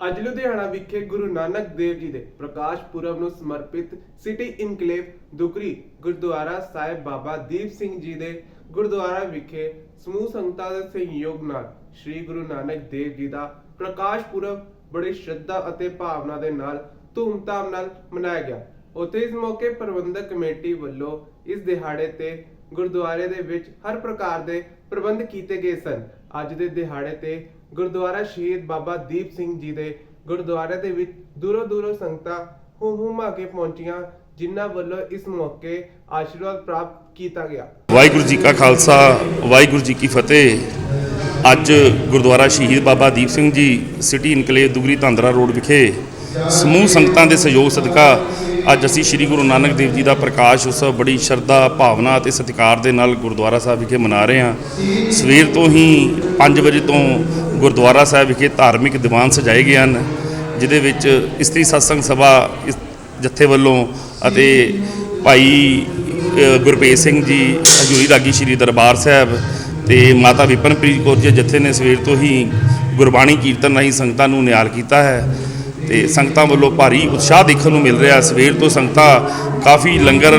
ਅੱਜ ਲੁਧਿਆਣਾ ਵਿਖੇ ਗੁਰੂ ਨਾਨਕ ਦੇਵ ਜੀ ਦੇ ਪ੍ਰਕਾਸ਼ ਪੁਰਬ ਨੂੰ ਸਮਰਪਿਤ ਸਿਟੀ ਇਨਕਲੇਵ ਦੁਗਰੀ ਗੁਰਦੁਆਰਾ ਸਾਹਿਬ ਬਾਬਾ ਦੀਪ ਸਿੰਘ ਜੀ ਦੇ ਗੁਰਦੁਆਰਾ ਵਿਖੇ ਸਮੂਹ ਸੰਗਤਾਂ ਦੇ ਸਹਿਯੋਗ ਨਾਲ ਸ੍ਰੀ ਗੁਰੂ ਨਾਨਕ ਦੇਵ ਜੀ ਦਾ ਪ੍ਰਕਾਸ਼ ਪੁਰਬ ਬੜੀ ਸ਼ਰਧਾ ਅਤੇ ਭਾਵਨਾ ਦੇ ਨਾਲ ਧੂਮਧਾਮ ਨਾਲ ਮਨਾਇਆ ਗਿਆ। ਉੱਥੇ ਇਸ ਮੌਕੇ ਪ੍ਰਬੰਧਕ ਕਮੇਟੀ ਵੱਲੋਂ ਇਸ ਦਿਹਾੜੇ ਤੇ ਗੁਰਦੁਆਰੇ ਦੇ ਵਿੱਚ ਹਰ ਪ੍ਰਕਾਰ ਦੇ ਪ੍ਰਬੰਧ ਕੀਤੇ ਗਏ ਸਨ। ਅੱਜ ਦੇ ਦਿਹਾੜੇ ਤੇ ਗੁਰਦੁਆਰਾ ਸ਼ਹੀਦ ਬਾਬਾ ਦੀਪ ਸਿੰਘ ਜੀ ਦੇ ਗੁਰਦੁਆਰੇ ਦੇ ਵਿੱਚ ਦੂਰੋਂ ਦੂਰੋਂ ਸੰਗਤਾਂ ਹੁਮ ਹੁਮਾ ਕੇ ਪਹੁੰਚੀਆਂ, ਜਿਨ੍ਹਾਂ ਵੱਲੋਂ ਇਸ ਮੌਕੇ ਆਸ਼ੀਰਵਾਦ ਪ੍ਰਾਪਤ ਕੀਤਾ ਗਿਆ। ਵਾਹਿਗੁਰੂ ਜੀ ਕਾ ਖਾਲਸਾ, ਵਾਹਿਗੁਰੂ ਜੀ ਕੀ ਫਤਿਹ। ਅੱਜ ਗੁਰਦੁਆਰਾ ਸ਼ਹੀਦ Baba Deep Singh ji city enclave Dugri Dhandra road ਵਿਖੇ ਸਮੂਹ ਸੰਗਤਾਂ ਦੇ ਸਹਿਯੋਗ ਸਦਕਾ ਅੱਜ ਅਸੀਂ ਸ੍ਰੀ ਗੁਰੂ ਨਾਨਕ ਦੇਵ ਜੀ ਦਾ ਪ੍ਰਕਾਸ਼ ਉਤਸਵ ਬੜੀ ਸ਼ਰਧਾ, ਭਾਵਨਾ ਅਤੇ ਸਤਿਕਾਰ ਦੇ ਨਾਲ ਗੁਰਦੁਆਰਾ ਸਾਹਿਬ ਵਿਖੇ ਮਨਾ ਰਹੇ ਹਾਂ। ਸਵੇਰ ਤੋਂ ਹੀ 5 ਵਜੇ ਤੋਂ ਗੁਰਦੁਆਰਾ ਸਾਹਿਬ ਵਿਖੇ ਧਾਰਮਿਕ ਦੀਵਾਨ ਸਜਾਏ ਗਏ ਹਨ ਜਿਹਦੇ ਵਿੱਚ ਇਸਤਰੀ ਸਤਸੰਗ ਸਭਾ ਇਸ ਜਥੇ ਵੱਲੋਂ ਅਤੇ ਭਾਈ ਅ, ਗੁਰਪ੍ਰੀਤ ਸਿੰਘ ਜੀ ਹਜੂਰੀ ਰਾਗੀ ਸ਼੍ਰੀ ਦਰਬਾਰ ਸਾਹਿਬ ਤੇ ਮਾਤਾ ਵਿਪਨਪ੍ਰੀਤ ਕੌਰ ਜੀ ਜੱਥੇ ਨੇ ਸਵੇਰ ਤੋਂ ਹੀ ਗੁਰਬਾਣੀ ਕੀਰਤਨ ਰਾਹੀਂ ਸੰਗਤਾਂ ਨੂੰ ਨਿਹਾਲ ਕੀਤਾ ਹੈ ਤੇ ਸੰਗਤਾਂ ਵੱਲੋਂ ਭਾਰੀ ਉਤਸ਼ਾਹ ਦੇਖਣ ਨੂੰ ਮਿਲ ਰਿਹਾ ਸਵੇਰ ਤੋਂ ਸੰਗਤਾਂ ਕਾਫੀ ਲੰਗਰ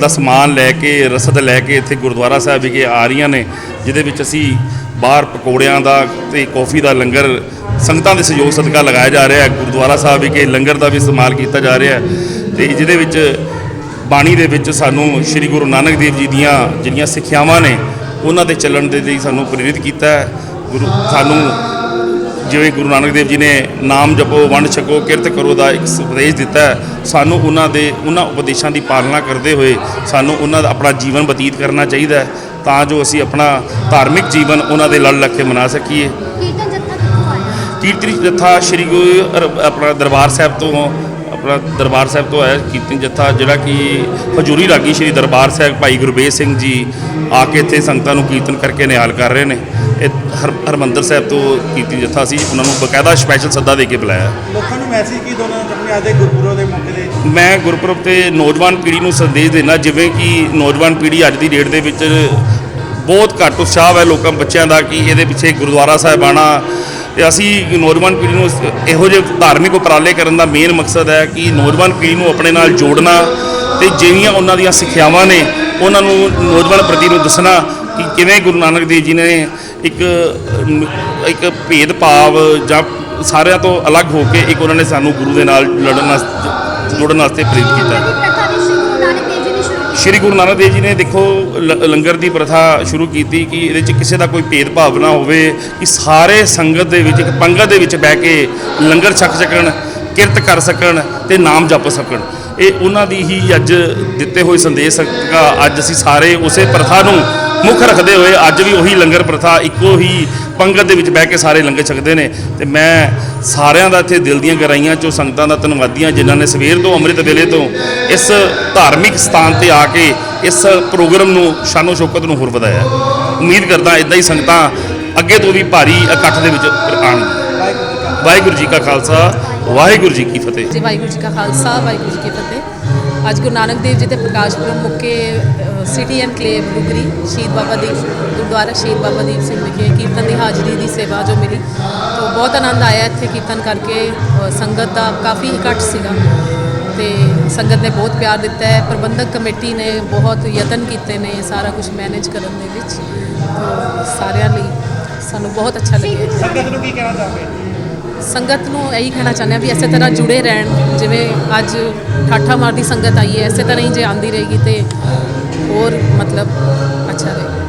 ਦਾ ਸਮਾਨ ਲੈ ਕੇ, ਰਸਦ ਲੈ ਕੇ ਇੱਥੇ ਗੁਰਦੁਆਰਾ ਸਾਹਿਬ ਵਿਖੇ ਆ ਰਹੀਆਂ ਨੇ, ਜਿਹਦੇ ਵਿੱਚ ਅਸੀਂ ਬਾਹਰ ਪਕੌੜਿਆਂ ਦਾ ਤੇ ਕੌਫੀ ਦਾ ਲੰਗਰ, ਸੰਗਤਾਂ ਦੇ ਸਹਿਯੋਗ ਸਦਕਾ ਲਗਾਇਆ ਜਾ ਰਿਹਾ ਹੈ। ਗੁਰਦੁਆਰਾ ਸਾਹਿਬ ਵਿਖੇ ਲੰਗਰ ਦਾ ਵੀ ਇਸਤੇਮਾਲ ਕੀਤਾ ਜਾ ਰਿਹਾ ਹੈ ਤੇ ਜਿਹਦੇ ਵਿੱਚ ਬਾਣੀ ਦੇ ਵਿੱਚ ਸਾਨੂੰ ਸ੍ਰੀ ਗੁਰੂ ਨਾਨਕ ਦੇਵ ਜੀ ਦੀਆਂ ਜਿਹੜੀਆਂ ਸਿੱਖਿਆਵਾਂ ਨੇ, ਉਹਨਾਂ ਦੇ ਚੱਲਣ ਦੇ ਲਈ ਸਾਨੂੰ ਪ੍ਰੇਰਿਤ ਕੀਤਾ ਹੈ। ਗੁਰੂ ਸਾਨੂੰ ਜਿਵੇਂ ਗੁਰੂ ਨਾਨਕ ਦੇਵ ਜੀ ਨੇ ਨਾਮ ਜਪੋ ਵੰਡ ਛਕੋ ਕਿਰਤ ਕਰੋ ਦਾ ਇੱਕ ਉਪਦੇਸ਼ ਦਿੱਤਾ ਸਾਨੂੰ ਉਹਨਾਂ ਦੇ ਉਹਨਾਂ ਉਪਦੇਸ਼ਾਂ ਦੀ ਪਾਲਣਾ ਕਰਦੇ ਹੋਏ ਸਾਨੂੰ ਉਹਨਾਂ ਦਾ ਆਪਣਾ ਜੀਵਨ ਬਤੀਤ ਕਰਨਾ ਚਾਹੀਦਾ ਹੈ ਤਾਂ ਜੋ ਅਸੀਂ ਆਪਣਾ ਧਾਰਮਿਕ ਜੀਵਨ ਉਹਨਾਂ ਦੇ ਲੜ ਲੱਗ ਕੇ ਮਨਾ ਸਕੀਏ। ਕੀਰਤਨ ਜੱਥਾ ਸ੍ਰੀ ਗੁਰੂ ਆਪਣਾ ਦਰਬਾਰ ਸਾਹਿਬ ਤੋਂ ਆਪਣਾ ਦਰਬਾਰ ਸਾਹਿਬ ਤੋਂ ਆਇਆ ਕੀਰਤਨੀ ਜੱਥਾ ਜਿਹੜਾ ਕਿ ਹਜੂਰੀ ਰਾਗੀ ਸ੍ਰੀ ਦਰਬਾਰ ਸਾਹਿਬ ਭਾਈ ਗੁਰਬੇਜ ਸਿੰਘ ਜੀ ਆ ਕੇ ਇੱਥੇ ਸੰਗਤਾਂ ਨੂੰ ਕੀਰਤਨ ਕਰਕੇ ਨਿਹਾਲ ਕਰ ਰਹੇ ਨੇ। ਇਹ ਹਰ ਹਰਮੰਦਰ ਸਾਹਿਬ ਤੋਂ ਕੀਰਤਨੀ ਜੱਥਾ ਸੀ। ਉਹਨਾਂ ਨੂੰ ਬਕਾਇਦਾ ਸਪੈਸ਼ਲ ਸੱਦਾ ਦੇ ਕੇ ਬੁਲਾਇਆ। ਲੋਕਾਂ ਨੂੰ ਮੈਸੇਜ ਕੀ ਦੋਨਾਂ ਆਪਣੇ ਅੱਜ ਦੇ ਗੁਰਪੁਰਬ ਦੇ ਮੌਕੇ ਤੇ ਮੈਂ ਗੁਰਪੁਰਬ ਤੇ ਨੌਜਵਾਨ ਪੀੜ੍ਹੀ ਨੂੰ ਸੰਦੇਸ਼ ਦੇਣਾ ਜਿਵੇਂ ਕਿ ਨੌਜਵਾਨ ਪੀੜ੍ਹੀ ਅੱਜ ਦੀ ਡੇਟ ਦੇ ਵਿੱਚ ਬਹੁਤ ਘੱਟ ਉਤਸ਼ਾਹ ਹੈ ਲੋਕਾਂ ਬੱਚਿਆਂ ਦਾ ਕਿ ਇਹਦੇ ਪਿੱਛੇ ਗੁਰਦੁਆਰਾ ਸਾਹਿਬ ਆਉਣਾ ਤੇ ਅਸੀਂ ਨੌਜਵਾਨ ਪੀੜ੍ਹੀ ਨੂੰ ਇਸ- ਇਹੋ ਜਿਹੇ ਧਾਰਮਿਕ ਉਪਰਾਲੇ ਕਰਨ ਦਾ ਮੇਨ ਮਕਸਦ ਹੈ ਕਿ ਨੌਜਵਾਨ ਪੀੜ੍ਹੀ ਨੂੰ ਆਪਣੇ ਨਾਲ ਜੋੜਨਾ ਤੇ ਜਿਹੜੀਆਂ ਉਹਨਾਂ ਦੀਆਂ ਸਿੱਖਿਆਵਾਂ ਨੇ ਉਹਨਾਂ ਨੂੰ ਨੌਜਵਾਨ ਪ੍ਰਤੀ ਨੂੰ ਦੱਸਣਾ ਕਿ ਕਿਵੇਂ ਗੁਰੂ ਨਾਨਕ ਦੇਵ ਜੀ ਨੇ ਇੱਕ ਇੱਕ ਭੇਦ ਭਾਵ ਜਾਂ ਸਾਰਿਆਂ ਤੋਂ ਅਲੱਗ ਹੋ ਕੇ ਇੱਕ ਉਹਨਾਂ ਨੇ ਸਾਨੂੰ ਗੁਰੂ ਦੇ ਨਾਲ ਲੜਨ ਵਾਸਤੇ ਜੋੜਨ ਵਾਸਤੇ ਪ੍ਰੇਰਿਤ ਕੀਤਾ ਸ਼੍ਰੀ ਗੁਰੂ ਨਾਨਕ ਦੇਵ ਜੀ ਨੇ ਦੇਖੋ ਲੰਗਰ ਦੀ ਪ੍ਰਥਾ ਸ਼ੁਰੂ ਕੀਤੀ ਕਿ ਇਹਦੇ 'ਚ ਕਿਸੇ ਦਾ ਕੋਈ ਭੇਦਭਾਵ ਨਾ ਹੋਵੇ ਕਿ ਸਾਰੇ ਸੰਗਤ ਦੇ ਵਿੱਚ ਇੱਕ ਪੰਗਤ ਦੇ ਵਿੱਚ ਬਹਿ ਕੇ ਲੰਗਰ ਛਕ ਸਕਣ ਕਿਰਤ ਕਰ ਸਕਣ ਤੇ ਨਾਮ ਜਪ ਸਕਣ। ਇਹ ਉਹਨਾਂ ਦੀ ਹੀ ਅੱਜ ਦਿੱਤੇ ਹੋਏ ਸੰਦੇਸ਼ ਸਦਕਾ ਅੱਜ ਅਸੀਂ ਸਾਰੇ ਉਸੇ ਪ੍ਰਥਾ ਨੂੰ ਮੁੱਖ ਰੱਖਦੇ ਹੋਏ ਅੱਜ ਵੀ ਉਹੀ ਲੰਗਰ ਪ੍ਰਥਾ ਇੱਕੋ ਹੀ ਪੰਗਤ ਦੇ ਵਿੱਚ ਬਹਿ ਕੇ ਸਾਰੇ ਲੰਗਰ ਛਕਦੇ ਨੇ। ਤੇ ਮੈਂ ਸਾਰਿਆਂ ਦਾ ਇੱਥੇ ਦਿਲ ਦੀਆਂ ਗਹਿਰਾਈਆਂ ਚੋਂ, ਸੰਗਤਾਂ ਦਾ ਧੰਨਵਾਦੀਆਂ ਜਿਨ੍ਹਾਂ ਨੇ ਸਵੇਰ ਤੋਂ, ਅੰਮ੍ਰਿਤ ਵੇਲੇ ਤੋਂ ਇਸ ਧਾਰਮਿਕ ਸਥਾਨ ਤੇ ਆ ਕੇ ਇਸ ਪ੍ਰੋਗਰਾਮ ਨੂੰ ਸ਼ਾਨੋ ਸ਼ੌਕਤ ਨੂੰ ਹੋਰ ਵਧਾਇਆ। ਉਮੀਦ ਕਰਦਾ ਇਦਾਂ ਹੀ ਸੰਗਤਾਂ ਅੱਗੇ ਤੋਂ ਵੀ ਭਾਰੀ ਇਕੱਠ ਦੇ ਵਿੱਚ ਆਉਣਗੀਆਂ। ਵਾਹਿਗੁਰੂ ਜੀ ਕਾ ਖਾਲਸਾ ਵਾਹਿਗੁਰੂ ਜੀ ਕੀ ਫਤਿਹ। ਜੀ ਵਾਹਿਗੁਰੂ ਜੀ ਕਾ ਖਾਲਸਾ ਵਾਹਿਗੁਰੂ ਜੀ ਕੀ ਫਤਿਹ। ਅੱਜ ਗੁਰੂ ਨਾਨਕ ਦੇਵ ਜੀ ਦੇ ਪ੍ਰਕਾਸ਼ ਪੁਰਬ ਮੌਕੇ ਸਿਟੀ ਐਨਕਲੇਵ ਡੁਗਰੀ ਸ਼ਹੀਦ ਬਾਬਾ ਦੀਪ ਗੁਰਦੁਆਰਾ ਸ਼ਹੀਦ ਬਾਬਾ ਦੀਪ ਸਿੰਘ ਵਿਖੇ ਕੀਰਤਨ ਦੀ ਹਾਜ਼ਰੀ ਦੀ ਸੇਵਾ ਜੋ ਮਿਲੀ। ਤਾਂ ਬਹੁਤ ਆਨੰਦ ਆਇਆ ਇੱਥੇ ਕੀਰਤਨ ਕਰਕੇ। ਸੰਗਤ ਦਾ ਕਾਫੀ ਇਕੱਠ ਸੀਗਾ। ਤੇ ਸੰਗਤ ਨੇ ਬਹੁਤ ਪਿਆਰ ਦਿੱਤਾ ਹੈ। ਪ੍ਰਬੰਧਕ ਕਮੇਟੀ ਨੇ ਬਹੁਤ ਯਤਨ ਕੀਤੇ ਨੇ ਸਾਰਾ ਕੁਝ ਮੈਨੇਜ ਕਰਨ ਦੇ ਵਿੱਚ। ਸਾਰਿਆਂ ਲਈ ਸਾਨੂੰ ਬਹੁਤ ਅੱਛਾ ਲੱਗਿਆ। ਸੰਗਤ ਨੂੰ ਕੀ ਕਹਿਣਾ ਚਾਹੋਗੇ? ਸੰਗਤ ਨੂੰ ਇਹੀ ਕਹਿਣਾ ਚਾਹੁੰਦੇ ਆ ਵੀ ਇਸੇ ਤਰ੍ਹਾਂ ਜੁੜੇ ਰਹਿਣ, ਜਿਵੇਂ ਅੱਜ ਠਾਠਾ ਮਾਰਦੀ ਸੰਗਤ ਆਈ ਹੈ, ਇਸੇ ਤਰ੍ਹਾਂ ਹੀ ਜੇ ਆਂਦੀ ਰਹੇਗੀ ਤੇ ਹੋਰ ਮਤਲਬ ਅੱਛਾ ਰਹੇਗਾ